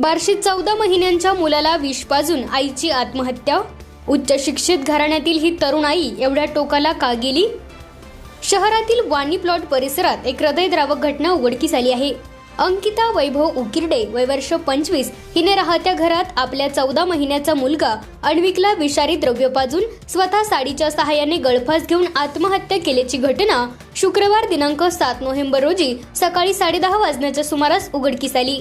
बार्शीत चौदा महिन्यांच्या मुलाला विष पाजून आईची आत्महत्या. उच्च शिक्षित घराण्यातील ही तरुण आई एवढ्या टोकाला का गेली? शहरातील वाणी प्लॉट परिसरात एक हृदयद्रावक घटना उघडकीस आली आहे. अंकिता वैभव उकिरडे वय वर्ष पंचवीस हिने राहत्या घरात आपल्या चौदा महिन्याचा मुलगा अण्विकला विषारी द्रव्य पाजून स्वतः साडीच्या सहाय्याने गळफास घेऊन आत्महत्या केल्याची घटना शुक्रवार दिनांक सात नोव्हेंबर रोजी सकाळी साडेदहा वाजण्याच्या सुमारास उघडकीस आली.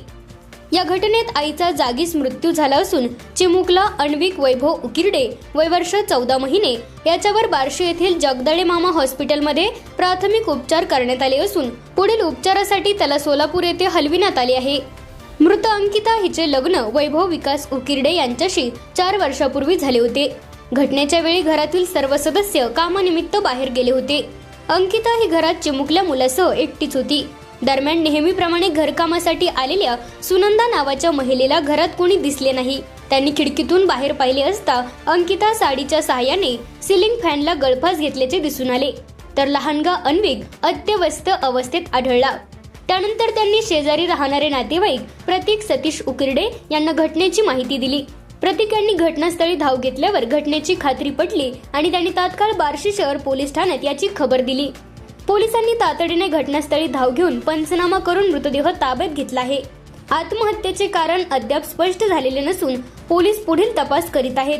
या घटनेत आईचा जागीच मृत्यू झाला असून चिमुकला अण्विक वैभव उकिरडे वय वर्ष चौदा महिने याच्यावर बार्शी येथील जगदळे मामा हॉस्पिटलमध्ये प्राथमिक उपचार करण्यात आले असून पुढील उपचारासाठी त्याला सोलापूर येथे हलविण्यात आले आहे. मृत अंकिता हिचे लग्न वैभव विकास उकिरडे यांच्याशी चार वर्षापूर्वी झाले होते. घटनेच्या वेळी घरातील सर्व सदस्य कामानिमित्त बाहेर गेले होते. अंकिता ही घरात चिमुकल्या मुलासह एकटीच होती. दरम्यान नेहमीप्रमाणे घरकामासाठी आलेल्या सुनंदा नावाच्या महिलेला घरात कोणी दिसले नाही. त्यांनी खिडकीतून बाहेर पाहिले असता अंकिता साडीच्या सहाय्याने सिलिंग फॅनला गळफास घेतल्याचे दिसून आले. तर लहानगा अन्विक अत्यवस्थ अवस्थेत आढळला. त्यानंतर त्यांनी शेजारी राहणारे नातेवाईक प्रतीक सतीश उकिरडे यांना घटनेची माहिती दिली. प्रतीक यांनी घटनास्थळी धाव घेतल्यावर घटनेची खात्री पटली आणि त्यांनी तात्काळ बार्शी शहर पोलीस ठाण्यात याची खबर दिली. पोलिसांनी तातडीने घटनास्थळी धाव घेऊन पंचनामा करून मृतदेह ताब्यात घेतला आहे. आत्महत्येचे कारण अद्याप स्पष्ट झालेले नसून पोलीस पुढील तपास करीत आहेत.